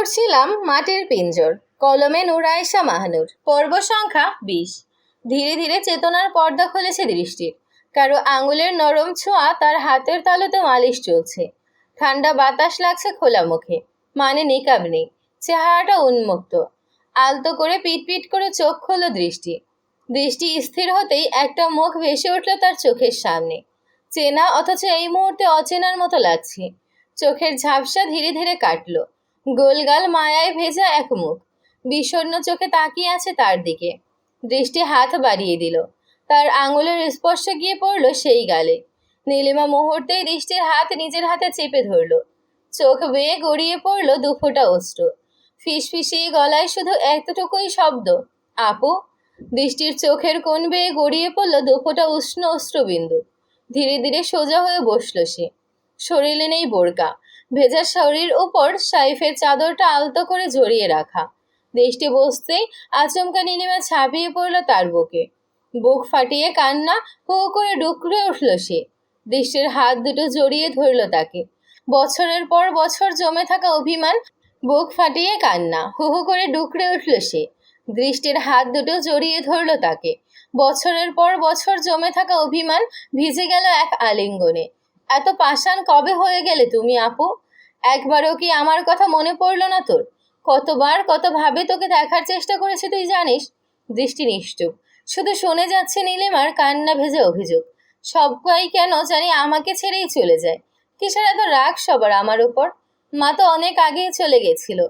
পড়ছিলাম মাটির পিঞ্জর, কলমে নুরাইশা মাহানুর, পর্ব সংখ্যা বিশ। ধীরে ধীরে চেতনার পর্দা খুলেছে দৃষ্টির। কারও আঙুলের নরম ছোঁয়া তার হাতের তালুতে মালিশ চলছে। ঠান্ডা বাতাস লাগছে খোলা মুখে মানে নিকাব নেই, চেহারাটা উন্মুক্ত। আলতো করে পিটপিট করে চোখ খোলো দৃষ্টি। দৃষ্টি স্থির হতেই একটা মুখ ভেসে উঠল তার চোখের সামনে। চেনা অথচ এই মুহূর্তে অচেনার মতো লাগছে। চোখের ঝাপসা ধীরে ধীরে কাটলো। গোলগাল মায়ায় ভেজা এক মুখ। বিষণ্ণ চোখে তাকিয়ে আছে তার দিকে। দৃষ্টি হাত বাড়িয়ে দিল। তার আঙুলের স্পর্শ গিয়ে পড়ল সেই গালে। নীলিমা মুহূর্তেই দৃষ্টির হাত নিজের হাতে চেপে ধরল। চোখ বেয়ে গড়িয়ে পড়ল দুফোটা অস্ত্র ফিসফিসিয়ে গলায় শুধু এতটুকুই শব্দ, আপু? দৃষ্টির চোখের কোণ বেয়ে গড়িয়ে পড়ল দুফোটা উষ্ণ অস্ত্রবিন্দু ধীরে ধীরে সোজা হয়ে বসল সে। শরীরে নেই বোরকা ভেজা শরীর উপর সাইফের চাদরটা আলতো করে জড়িয়ে রাখা। দৃষ্টি বসতেই আচমকা নীলিমা ছাপিয়ে পড়ল তার বুকে। বুক ফাটিয়ে কান্না হু করে ডুকরে উঠল সে। দৃষ্টির হাত দুটো জড়িয়ে ধরল তাকে। বছরের পর বছর জমে থাকা অভিমান, বুক ফাটিয়ে কান্না হু হু করে ডুকরে উঠল সে। দৃষ্টির হাত দুটো জড়িয়ে ধরল তাকে। বছরের পর বছর জমে থাকা অভিমান ভিজে গেল এক আলিঙ্গনে। এত পাষাণ কবে হয়ে গেলে তুমি আপু? একবারও কি আমার কথা মনে পড়ল না তোর? কতবার, কতভাবে তোকে দেখার চেষ্টা করেছি তুই জানিস? দৃষ্টি নিষ্ঠুপ শুধু শুনে যাচ্ছে নীলিমার কান্না ভেজে অভিযোগ। সবাই কেন জানি আমাকে ছেড়েই চলে যায়। কিসের এত রাগ সবার আমার উপর? মা তো অনেক আগেই চলে গেছিল।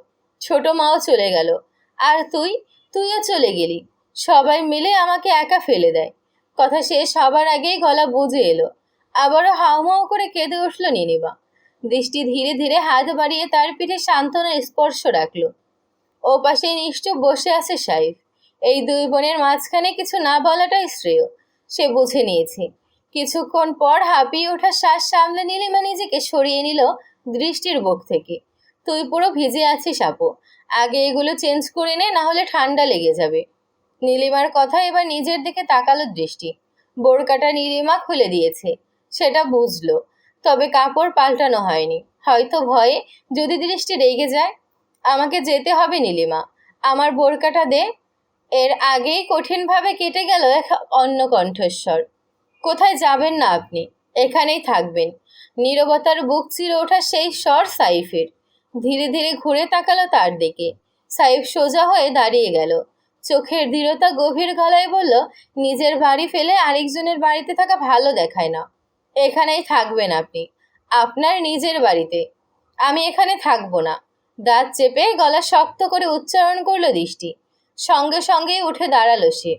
ছোট মাও চলে গেল। আর তুই? তুইও চলে গেলি। সবাই মিলে আমাকে একা ফেলে দেয়। কথা শেষ সবার আগেই গলা বুঝে এলো। আবারও হাউমাউ করে কেঁদে উঠল নিনিবা। দৃষ্টি ধীরে ধীরে হাত বাড়িয়ে তার পিঠে সান্ত্বনার স্পর্শ রাখল। ও পাশে নিশ্চুপ বসে আছে সাইফ। এই দুই বোনের মাঝখানে কিছু না বলাটাই শ্রেয়। সে বুঝে নিয়েছে। কিছুক্ষণ পর হাঁপিয়ে ওঠা শ্বাস সামলে নীলিমা নিজেকে সরিয়ে নিল দৃষ্টির বুক থেকে। তুই পুরো ভিজে আছিস, আপু। আগে এগুলো চেঞ্জ করে নে, না হলে ঠান্ডা লেগে যাবে। নীলিমার কথা এবার নিজের দিকে তাকালো দৃষ্টি। বোরকাটা নীলিমা খুলে দিয়েছে। সেটা বুঝলো। তবে কাপড় পাল্টানো হয়নি। হয়তো ভয়ে যদি দৃষ্টি রেগে যায়। আমাকে যেতে হবে নীলিমা। আমার বোরকাটা দে। এর আগেই কঠিনভাবে কেটে গেল এক অন্য কণ্ঠস্বর। কোথায় যাবেন না আপনি? এখানেই থাকবেন। নীরবতার বুক চিরে ওঠা সেই স্বর সাইফের। ধীরে ধীরে ঘুরে তাকালো তার দিকে। সাইফ সোজা হয়ে দাঁড়িয়ে গেল। চোখের দৃঢ়তা গভীর গলায় বলল, নিজের বাড়ি ফেলে আরেকজনের বাড়িতে থাকা ভালো দেখায় না। এখানেই থাকবেন আপনি। আপনার নিজের বাড়িতে। আমি এখানে থাকব না। দাঁত চেপে গলা শক্ত করে উচ্চারণ করল দৃষ্টি। সঙ্গে সঙ্গেই উঠে দাঁড়াল সে।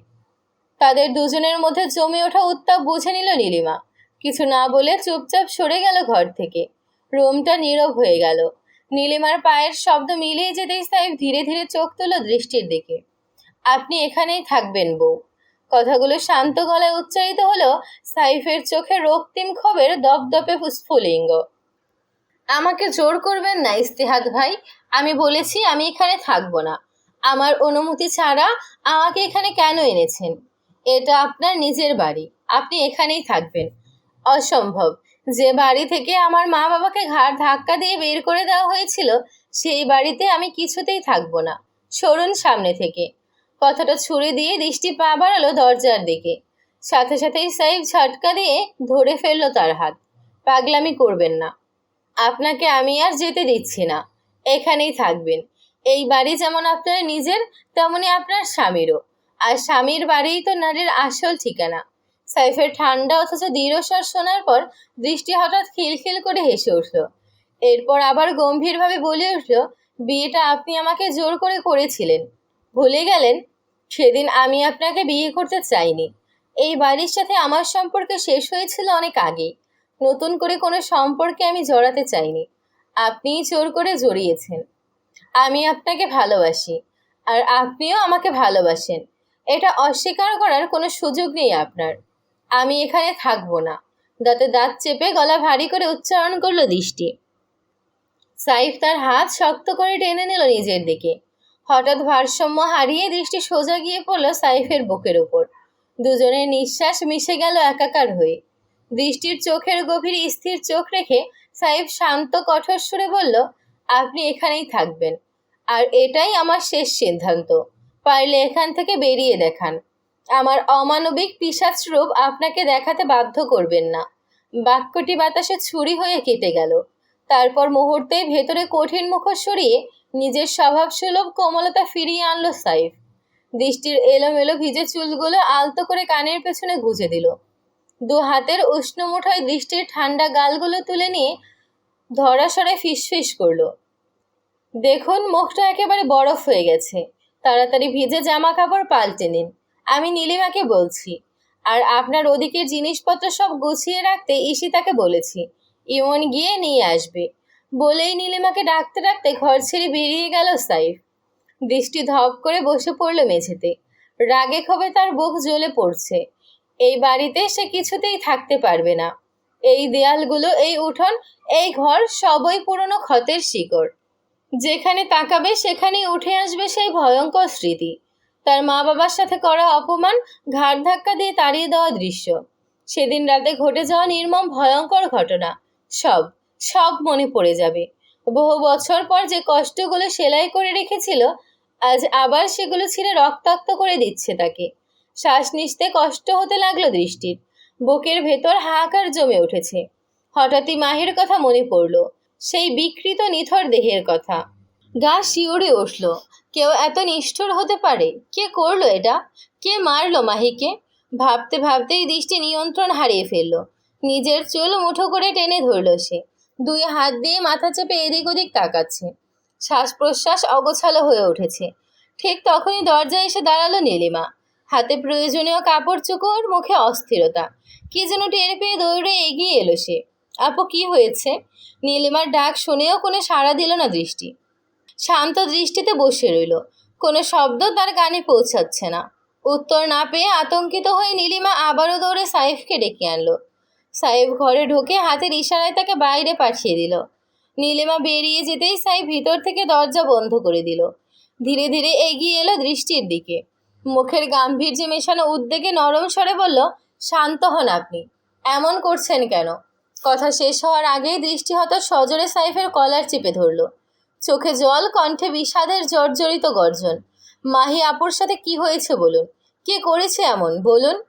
তাদের দুজনের মধ্যে জমে ওঠা উত্তাপ বুঝে নিল নীলিমা। কিছু না বলে চুপচাপ সরে গেল ঘর থেকে। রুমটা নীরব হয়ে গেল। নীলিমার পায়ের শব্দ মিলিয়ে যেতেই সাহেব ধীরে ধীরে চোখ তুলো দৃষ্টির দিকে। আপনি এখানেই থাকবেন, বউ। কথাগুলো শান্ত গলায় উচ্চারিত হলো সাইফের চোখে রক্তিম ক্ষোভের দপদপে স্ফুলিঙ্গ আমাকে জোর করবেন না ইস্তেহাদ ভাই। আমি বলেছি আমি এখানে থাকব না। আমার অনুমতি ছাড়া আমাকে এখানে কেন এনেছেন? এটা আপনার নিজের বাড়ি। আপনি এখানেই থাকবেন। অসম্ভব। যে বাড়ি থেকে আমার মা বাবাকে ঘাড় ধাক্কা দিয়ে বের করে দেওয়া হয়েছিল, সেই বাড়িতে আমি কিছুতেই থাকব না। সরুন সামনে থেকে। কথাটা ছুড়ে দিয়ে দৃষ্টি পা বাড়ালো দরজার দিকে। সাথে সাথেই সাইফ ঝটকা দিয়ে ধরে ফেলল তার হাত। পাগলামি করবেন না। আপনাকে আমি আর যেতে দিচ্ছি না। এখানেই থাকবেন। এই বাড়ি যেমন আপনার নিজের, তেমনি আপনার স্বামীরও। আর স্বামীর বাড়িই তো নারীর আসল ঠিকানা। সাইফের ঠান্ডা অথচ দৃঢ়স্বর শোনার পর দৃষ্টি হঠাৎ খিলখিল করে হেসে উঠল। এরপর আবার গম্ভীরভাবে বলে উঠল, বিয়েটা আপনি আমাকে জোর করে করেছিলেন। ভুলে গেলেন? সেদিন আমি আপনাকে বিয়ে করতে চাইনি। এই বাড়ির সাথে আমার সম্পর্ক শেষ হয়েছিল অনেক আগে। নতুন করে কোনো সম্পর্কে আমি জড়াতে চাইনি। আপনিই জোর করে জড়িয়েছেন। আমি আপনাকে ভালোবাসি, আর আপনিও আমাকে ভালোবাসেন। এটা অস্বীকার করার কোনো সুযোগ নেই আপনার। আমি এখানে থাকব না। দাঁতে দাঁত চেপে গলা ভারী করে উচ্চারণ করল দৃষ্টি। সাইফ তার হাত শক্ত করে টেনে নিল নিজের দিকে। হঠাৎ ভারসাম্য হারিয়ে দৃষ্টি সোজা গিয়ে পড়ল সাইফের বুকের উপর। দুজনের নিঃশ্বাস মিশে গেল একাকার হয়ে। দৃষ্টির চোখের গভীর স্থির চোখ রেখে সাইফ শান্ত, কঠোর সুরে বলল, আপনি এখানেই থাকবেন। আর এটাই আমার শেষ সিদ্ধান্ত। পারলে এখান থেকে বেরিয়ে দেখান। আমার অমানবিক পিসাচ রূপ আপনাকে দেখাতে বাধ্য করবেন না। বাক্যটি বাতাসে ছুরি হয়ে কেটে গেল। তারপর মুহূর্তে ভেতরে কঠিন মুখ সরিয়ে নিজের স্বভাবসুলভ কোমলতা ফিরিয়ে আনলো সাইফ। দৃষ্টির এলোমেলো ভিজে চুলগুলো আলতো করে কানের পেছনে গুজে দিল। দু হাতের উষ্ণ মুঠোয় দৃষ্টির ঠান্ডা গালগুলো তুলে নিয়ে ধরাসরে ফিসফিস করল। দেখুন, মুখটা একেবারে বরফ হয়ে গেছে। তাড়াতাড়ি ভিজে জামা কাপড় পাল্টে নিন। আমি নীলিমাকে বলছি। আর আপনার ওদিকের জিনিসপত্র সব গুছিয়ে রাখতে ঈশিতাকে বলেছি। ইমন গিয়ে নিয়ে আসবে। বলেই নীলিমাকে ডাকতে ডাকতে ঘর ছেড়ে বেরিয়ে গেল সাইফ। দৃষ্টি ধপ করে বসে পড়ল মেঝেতে। রাগে ক্ষোভে তার বুক জ্বলে পড়ছে। এই বাড়িতে সে কিছুতেই থাকতে পারবে না। এই দেয়ালগুলো, এই উঠোন, এই ঘর সবই পুরনো ক্ষতের শিকড়। যেখানে তাকাবে সেখানেই উঠে আসবে সেই ভয়ঙ্কর স্মৃতি। তার মা বাবার সাথে করা অপমান, ঘাড় ধাক্কা দিয়ে তাড়িয়ে দেওয়া দৃশ্য। সেদিন রাতে ঘটে যাওয়া নির্মম, ভয়ঙ্কর ঘটনা। সব। সব মনে পড়ে যাবে। বহু বছর পর যে কষ্টগুলো সেলাই করে রেখেছিল, আজ আবার সেগুলো ছিঁড়ে রক্তাক্ত করে দিচ্ছে তাকে। শ্বাস নিতে কষ্ট হতে লাগল দৃষ্টির। বুকের ভেতর হাহাকার জমে উঠেছে। হঠাৎই মাহের কথা মনে পড়ল, সেই বিকৃত নিথর দেহের কথা। গা শিউরে উঠল, কেউ এত নিষ্ঠুর হতে পারে? কে করল এটা? কে মারলো মাহিকে? ভাবতে ভাবতেই দৃষ্টি নিয়ন্ত্রণ হারিয়ে ফেলল। নিজের চুল মুঠো করে টেনে ধরল সে। দুই হাত দিয়ে মাথা চেপে এদিক ওদিক তাকাচ্ছে। শ্বাস প্রশ্বাস অগোছালো হয়ে উঠেছে। ঠিক তখনই দরজায় এসে দাঁড়াল নীলিমা। হাতে প্রয়োজনীয় কাপড় চোখর মুখে অস্থিরতা। কি যেন টের পেয়ে দৌড়ে এগিয়ে এলো সে। আপু, কি হয়েছে? নীলিমার ডাক শুনেও কোনো সাড়া দিল না দৃষ্টি। শান্ত দৃষ্টিতে বসে রইল। কোনো শব্দ তার কানে পৌঁছাচ্ছে না। উত্তর না পেয়ে আতঙ্কিত হয়ে নীলিমা আবারও দৌড়ে সাইফকে ডেকে আনলো। সাইফ ঘরে ঢুকে হাতের ইশারায় তাকে বাইরে পাঠিয়ে দিল। নীলিমা বেরিয়ে যেতেই সাইফ ভিতর থেকে দরজা বন্ধ করে দিল। ধীরে ধীরে এগিয়ে এলো দৃষ্টির দিকে। মুখের গাম্ভীর্যে মেশানো উদ্বেগে নরম স্বরে বলল, শান্ত হন আপনি। এমন করছেন কেন? কথা শেষ হওয়ার আগেই দৃষ্টি হত সজোরে সাইফের কলার চেপে ধরল। চোখে জল, কণ্ঠে বিষাদের জর্জরিত গর্জন। মাহি আপুর সাথে কি হয়েছে বলুন? কে করেছে এমন? বলুন।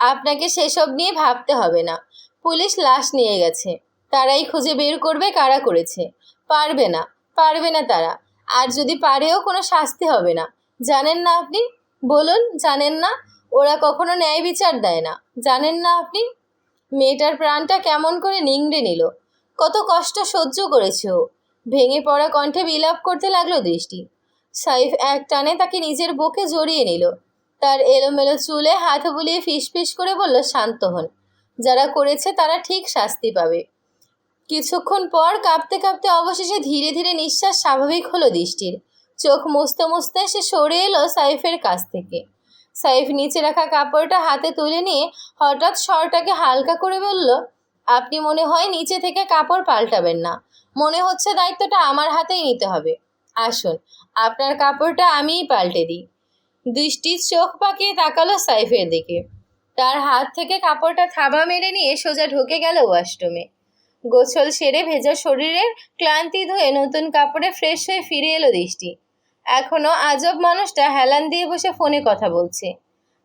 আপনাকে সেসব নিয়ে ভাবতে হবে না। পুলিশ লাশ নিয়ে গেছে। তারাই খুঁজে বের করবে কারা করেছে। পারবে না পারবে না তারা। আর যদি পারেও কোনো শাস্তি হবে না। জানেন না আপনি? বলুন, জানেন না? ওরা কখনো ন্যায় বিচার দেয় না। জানেন না আপনি? মেয়েটার প্রাণটা কেমন করে নিংড়ে নিল। কত কষ্ট সহ্য করেছে ও। ভেঙে পড়া কণ্ঠে বিলাপ করতে লাগল দৃষ্টি। সাইফ এক টানে তাকে নিজের বুকে জড়িয়ে নিল। তার এলোমেলো চুলে হাত বুলিয়ে ফিসফিস করে বলল, শান্ত হন। যারা করেছে তারা ঠিক শাস্তি পাবে। কিছুক্ষণ পর কাঁপতে কাঁপতে অবশেষে ধীরে ধীরে নিঃশ্বাস স্বাভাবিক হলো দৃষ্টির। চোখ মুছতে মুছতে সে সরে এলো সাইফের কাছ থেকে। সাইফ নিচে রাখা কাপড়টা হাতে তুলে নিয়ে হঠাৎ স্বরটাকে হালকা করে বলল, আপনি মনে হয় নিচে থেকে কাপড় পাল্টাবেন না। মনে হচ্ছে দায়িত্বটা আমার হাতেই নিতে হবে। আসুন, আপনার কাপড়টা আমিই পাল্টে দিই। দৃষ্টির চোখ পাকিয়ে তাকালো সাইফের দিকে। তার হাত থেকে কাপড়টা থাবা মেরে নিয়ে সোজা ঢুকে গেল ওয়াশরুমে। গোছল সেরে ভেজা শরীরের ক্লান্তি ধুয়ে নতুন কাপড়ে ফ্রেশ হয়ে ফিরে এলো দৃষ্টি। এখনও আজব মানুষটা হেলান দিয়ে বসে ফোনে কথা বলছে।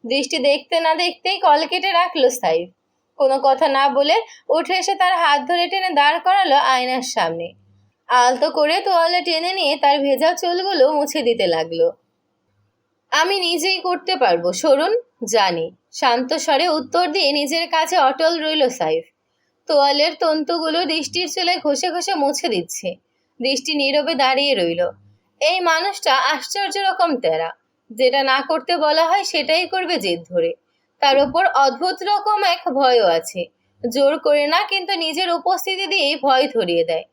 দৃষ্টি দেখতে না দেখতেই কল কেটে রাখল সাইফ। কোনো কথা না বলে উঠে এসে তার হাত ধরে টেনে দাঁড় করালো আয়নার সামনে। আলতো করে তোয়ালে টেনে নিয়ে তার ভেজা চুলগুলো মুছে দিতে লাগল। আমি নিজেই করতে পারব, সরুন। জানি। শান্ত স্বরে উত্তর দিয়ে নিজের কাছে অটল রইল সাইফ। তোয়ালের তন্তুগুলো দৃষ্টির চুলে ঘষে ঘষে মুছে দিচ্ছে। দৃষ্টি নীরবে দাঁড়িয়ে রইল। এই মানুষটা আশ্চর্য রকম তেরা। যেটা না করতে বলা হয় সেটাই করবে জেদ ধরে। তার ওপর অদ্ভুত রকম এক ভয়ও আছে। জোর করে না কিন্তু নিজের উপস্থিতি দিয়েই ভয় ধরিয়ে দেয়।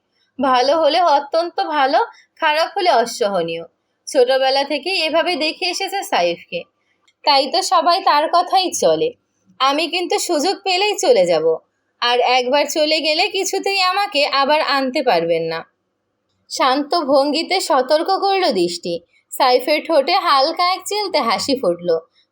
ভালো হলে অত্যন্ত ভালো, খারাপ হলে অসহনীয়। ছোটবেলা থেকেই এভাবে দেখে এসেছে সাইফকে। তাই তো সবাই তার কথাই চলে। আমি কিন্তু সুযোগ পেলেই চলে যাব। আর একবার চলে গেলে কিছুতেই আমাকে আবার আনতে পারবেন না। শান্ত ভঙ্গিতে সতর্ক করল দৃষ্টি। সাইফের ঠোঁটে হালকা এক চিলতে হাসি ফুটল।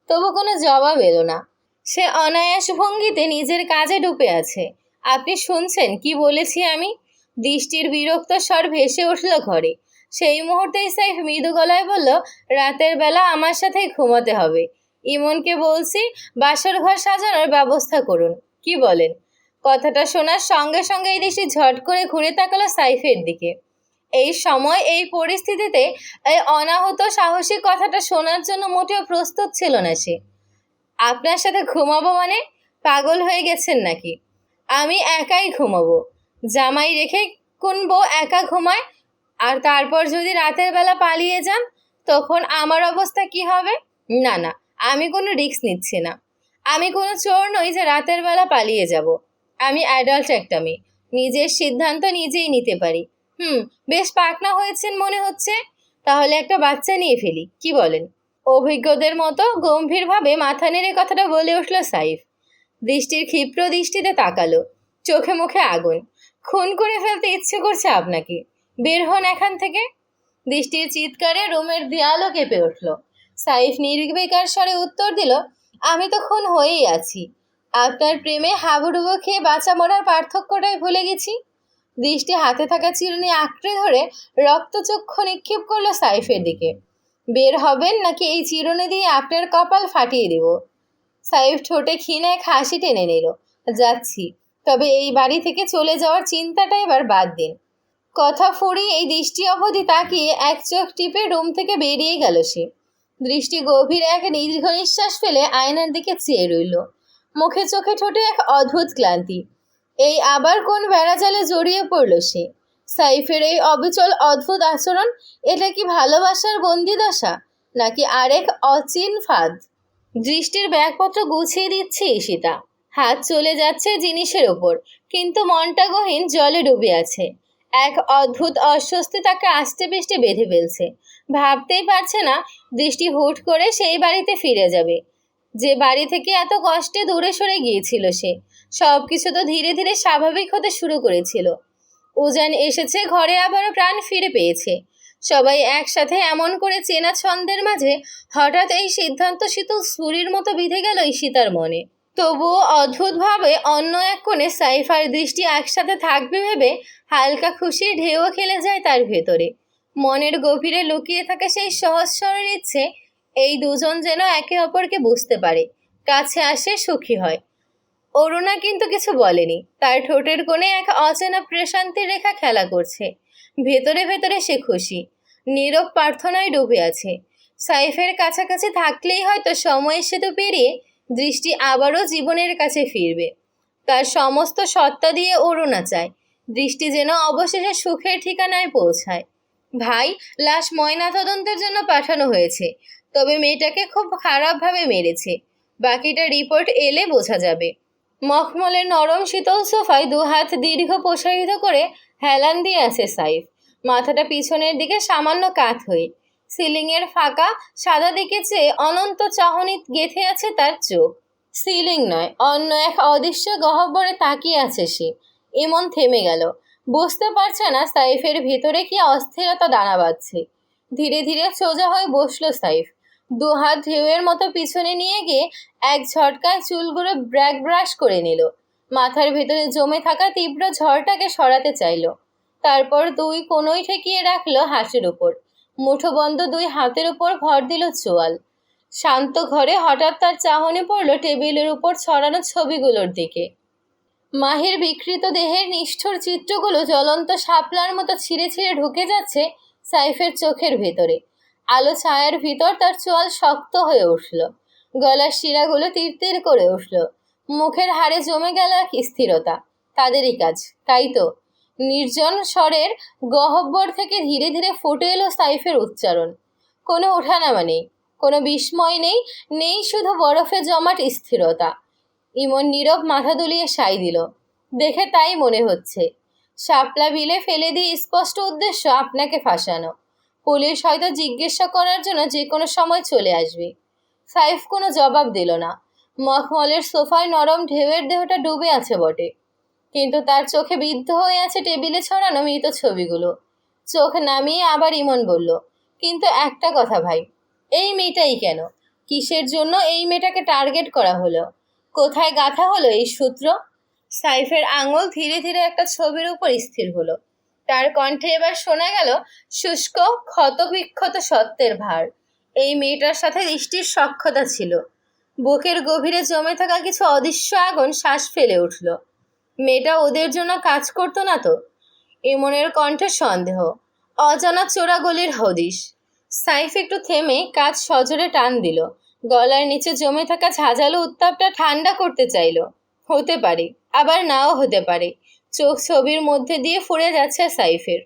তবু কোনো জবাব এলো না। সে অনায়াস ভঙ্গিতে নিজের কাজে ডুবে আছে। আপনি শুনছেন কি বলেছি আমি? দৃষ্টির বিরক্ত স্বর ভেসে উঠল ঘরে। সেই মুহূর্তেই সাইফ মৃদু গলায় বলল, রাতের বেলা আমার সাথেই ঘুমাতে হবে। ইমনকে বলছি, বাসর ঘর সাজানোর ব্যবস্থা করুন। কি বলেন? কথাটা শোনার সঙ্গে সঙ্গে এই দেশে ঝট করে ঘুরে তাকালো সাইফের দিকে। এই সময়, এই পরিস্থিতিতে এই অনাহত, সাহসী কথাটা শোনার জন্য মোটেও প্রস্তুত ছিল না সে। আপনার সাথে ঘুমাবো মানে? পাগল হয়ে গেছেন নাকি? আমি একাই ঘুমাবো। জামাই রেখে কোন বউ একা ঘুমায়? আর তারপর যদি রাতের বেলা পালিয়ে যান, তখন আমার অবস্থা কি হবে? না না। আমি কোনো রিস্ক নিচ্ছি না। আমি কোনো চোর নই যে রাতের বেলা পালিয়ে যাব। আমি অ্যাডাল্ট একটা মেয়ে। নিজের সিদ্ধান্ত নিজেই নিতে পারি। হুম, বেশ পাকনা হয়েছেন মনে হচ্ছে? তাহলে একটা বাচ্চা নিয়ে ফেলি, কি বলেন? অভিজ্ঞদের মতো গম্ভীরভাবে মাথা নেড়ে কথাটা বলে উঠল সাইফ। দৃষ্টির ক্ষিপ্র দৃষ্টিতে তাকালো। চোখে মুখে আগুন। খুন করে ফেলতে ইচ্ছে করছে আপনাকে। বের হন এখান থেকে। দৃষ্টির চিৎকারে রুমের দেয়ালও কেঁপে উঠল। সাইফ নির্বিকার স্বরে উত্তর দিল, আমি তো খুন হয়েই আছি। আপনার প্রেমে হাবুডুবু খেয়ে বাঁচা মরার পার্থক্যটাই ভুলে গেছি। দৃষ্টি হাতে থাকা চিরুনি আঁকড়ে ধরে রক্তচক্ষু নিক্ষেপ করল সাইফের দিকে। বের হবেন নাকি এই চিরুনি দিয়ে আপনার কপাল ফাটিয়ে দেব? সাইফ ঠোঁটে ক্ষীণ এক হাসি টেনে নিল, যাচ্ছি। তবে এই বাড়ি থেকে চলে যাওয়ার চিন্তাটা এবার বাদ দিন। কথা ফুরিয়ে এই দৃষ্টি অবধি তাকিয়ে এক চোখ টিপে রুম থেকে বেরিয়ে গেল সে। দৃষ্টি গভীর এক দীর্ঘ নিঃশ্বাস ফেলে আয়নার দিকে চেয়ে রইল। মুখে চোখে ঠোঁটে এক অদ্ভুত ক্লান্তি। এই আবার কোন বেড়াজালে জড়িয়ে পড়ল সে? সাইফের এই অবিচল অদ্ভুত আচরণ, এটা কি ভালোবাসার বন্দিদশা নাকি আরেক অচিন ফাঁদ? দৃষ্টির ব্যাগপত্র গুছিয়ে দিচ্ছে ঈশিতা। হাত চলে যাচ্ছে জিনিসের ওপর, কিন্তু মনটা গহীন জলে ডুবে আছে। এক অদ্ভুত অস্বস্তি তাকে আস্তে পিষ্টে বেঁধে ফেলছে। ভাবতেই পারছে না, দৃষ্টি হুট করে সেই বাড়িতে ফিরে যাবে। যে বাড়ি থেকে এত কষ্টে দূরে সরে গিয়েছিল সে সব কিছু তো ধীরে ধীরে স্বাভাবিক হতে শুরু করেছিল। উজান এসেছে, ঘরে আবারও প্রাণ ফিরে পেয়েছে। সবাই একসাথে এমন করে চেনা ছন্দের মাঝে হঠাৎ এই সিদ্ধান্ত শীতল ছুরির মতো বিঁধে গেল ঈশিতার মনে। তবুও অদ্ভুতভাবে অন্য এক কোণে সাইফার দৃষ্টি একসাথে থাকবে ভেবে হালকা খুশির ঢেউ খেলে যায় তার ভেতরে। মনের গভীরে লুকিয়ে থাকা সেই সহজ সরল ইচ্ছে, এই দুজন যেন একে অপরকে বুঝতে পারে, কাছে আসে সুখী হয়। অরুণা কিন্তু কিছু বলেনি, তার ঠোঁটের কোণে এক অচেনা প্রশান্তির রেখা খেলা করছে। ভেতরে ভেতরে সে খুশি, নীরব প্রার্থনায় ডুবে আছে। সাইফের কাছাকাছি থাকলেই হয়তো সময়ের সেতু পেরিয়ে দৃষ্টি আবারও জীবনের কাছে ফিরবে। তার সমস্ত সত্তা দিয়ে অরুণা চায়। দৃষ্টি যেন অবশেষে সুখের ঠিকানায় পৌঁছায়। ভাই, লাশ ময়না তদন্তের জন্য পাঠানো হয়েছে। তবে মেয়েটাকে খুব খারাপভাবে মেরেছে। বাকিটা রিপোর্ট এলে বোঝা যাবে। মখমলের নরম শীতল সোফায় দু হাত দীর্ঘ প্রসারিত করে হেলান দিয়ে আছে সাইফ। মাথাটা পিছনের দিকে সামান্য কাত হয়ে সিলিংয়ের ফাঁকা, সাদা দিকে চেয়ে অনন্ত চাহনি গেথে আছে তার চোখ। সিলিং নয়, অন্য এক অদৃশ্য গহ্বরে তাকিয়ে আছে সে। এমন থেমে গেল। বুঝতে পারছে না সাইফের ভেতরে কি অস্থিরতা দানা বাঁধছে। ধীরে ধীরে সোজা হয়ে বসল সাইফ। দু হাত ঢেউয়ের মতো পিছনে নিয়ে গিয়ে এক ঝটকায় চুলগুলো ব্র্যাক ব্রাশ করে নিল। মাথার ভেতরে জমে থাকা তীব্র ঝড়টাকে সরাতে চাইল। তারপর দুই কোনোই ঠেকিয়ে রাখল হাসির উপর। মুঠোবন্ধ দুই হাতের উপর ভর দিল চোয়াল। শান্ত ঘরে হঠাৎ তার চাহনি পড়ল টেবিলের উপর ছড়ানো ছবিগুলোর দিকে। মাহির বিকৃত দেহের নিষ্ঠুর চিত্রগুলো জ্বলন্ত শাপলার মতো ছিঁড়ে ছিঁড়ে ঢুকে যাচ্ছে সাইফের চোখের ভেতরে। আলো ছায়ার ভিতর তার চোয়াল শক্ত হয়ে উঠল। গলার শিরাগুলো তীর করে উঠল। মুখের হাড়ে জমে গেল এক স্থিরতা। তাদেরই কাজ, তাই তো? নির্জন স্বরের গহব্বর থেকে ধীরে ধীরে ফুটে এলো সাইফের উচ্চারণ। কোনো ওঠানামা নেই, কোনো বিস্ময় নেই নেই শুধু বরফে জমাট স্থিরতা। ইমন নীরব মাথা দুলিয়ে সাই দিল। দেখে তাই মনে হচ্ছে। শাপলা বিলে ফেলে দিয়ে স্পষ্ট উদ্দেশ্য আপনাকে ফাঁসানো। পুলিশ হয়তো জিজ্ঞাসা করার জন্য যে কোনো সময় চলে আসবে। সাইফ কোনো জবাব দিল না। মখমলের সোফায় নরম ঢেউয়ের দেহটা ডুবে আছে বটে। কিন্তু তার চোখে বিদ্ধ হয়ে আছে টেবিলে ছড়ানো মৃত ছবিগুলো। চোখ নামিয়ে আবার ইমন বলল, কিন্তু একটা কথা ভাই, এই মেয়েটাই কেন? কিসের জন্য এই মেয়েটাকে টার্গেট করা হলো? কোথায় গাঁথা হলো এই সূত্র? সাইফের আঙুল ধীরে ধীরে একটা ছবির উপর স্থির হলো। তার কণ্ঠে এবার শোনা গেল শুষ্ক, ক্ষতবিক্ষত সত্যের ভার। এই মেয়েটার সাথে দৃষ্টির সক্ষতা ছিল। বুকের গভীরে জমে থাকা কিছু অদৃশ্য আগুন শ্বাস ফেলে উঠল। মেয়েটা ওদের জন্য কাজ করতো না তো? ইমনের কণ্ঠে সন্দেহ, অজানা চোরাগলির হদিশ। সাইফ একটু থেমে কাজ সজোরে টান দিল। গলার নিচে জমে থাকা ঝাঁঝালো উত্তাপটা ঠান্ডা করতে চাইল। হতে পারে, আবার নাও হতে পারে। চোখ ছবির মধ্যে দিয়ে ফুরে যাচ্ছে সাইফের।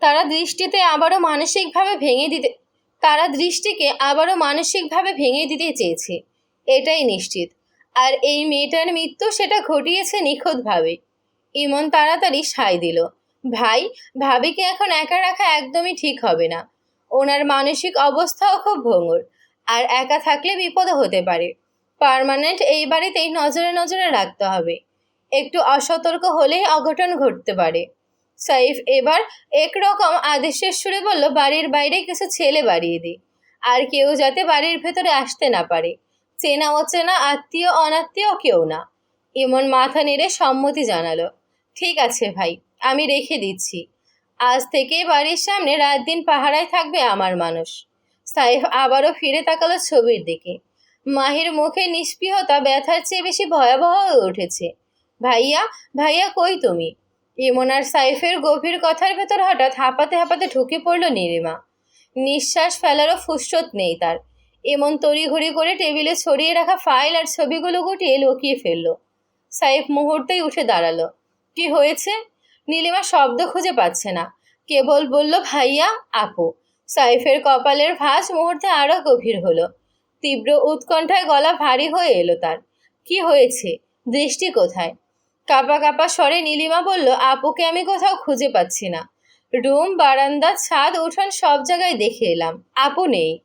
তারা দৃষ্টিতে আবারও মানসিকভাবে ভেঙে দিতে, তারা দৃষ্টিকে আবারও মানসিকভাবে ভেঙে দিতে চেয়েছে। এটাই নিশ্চিত। আর এই মেয়েটার মৃত্যু সেটা ঘটিয়েছে নিখুঁতভাবে। ইমন তাড়াতাড়ি সায় দিল, ভাই, ভাবিকে এখন একা রাখা একদমই ঠিক হবে না। ওনার মানসিক অবস্থাও খুব ভঙ্গুর, আর একা থাকলে বিপদও হতে পারে। পার্মানেন্ট এই বাড়িতেই নজরে নজরে রাখতে হবে। একটু অসতর্ক হলেই অঘটন ঘটতে পারে। সাইফ এবার একরকম আদেশের সুরে বলল, বাড়ির বাইরে কিছু ছেলে বাড়িয়ে দিই আর কেউ যাতে বাড়ির ভেতরে আসতে না পারে। চেনা, অচেনা, আত্মীয়, অনাত্মীয় কেউ না। এমন মাথা নেড়ে সম্মতি জানালো। ঠিক আছে ভাই, আমি রেখে দিচ্ছি। আজ থেকে বাড়ির সামনে রাত দিন পাহারায় থাকবে আমার মানুষ। সাইফ আবারও ফিরে তাকালো ছবির দিকে। মাহির মুখে নিষ্পৃহতা ব্যথার চেয়ে বেশি ভয়াবহ হয়ে উঠেছে। ভাইয়া ভাইয়া কই তুমি? ইমন আর সাইফের গভীর কথার ভেতর হঠাৎ হাঁপাতে হাঁপাতে ঢুকে পড়ল নীলিমা। নিঃশ্বাস ফেলারও ফুসরত নেই তার। এমন তড়িঘড়ি করে টেবিলে ছড়িয়ে রাখা ফাইল আর ছবিগুলো গুটিয়ে লুকিয়ে ফেলল। সাইফ মুহূর্তেই উঠে দাঁড়াল। কি হয়েছে? নীলিমা শব্দ খুঁজে পাচ্ছে না। কেবল বলল, ভাইয়া, আপু। সাইফের কপালের ভাঁজ মুহূর্তে আরও গভীর হলো। তীব্র উৎকণ্ঠায় গলা ভারী হয়ে এলো তার। কি হয়েছে? দৃষ্টি কোথায়? কাপা কাপা স্বরে নীলিমা বলল, আপুকে আমি কোথাও খুঁজে পাচ্ছি না। রুম বারান্দা ছাদ, উঠান সব জায়গায় দেখে এলাম। আপু নেই।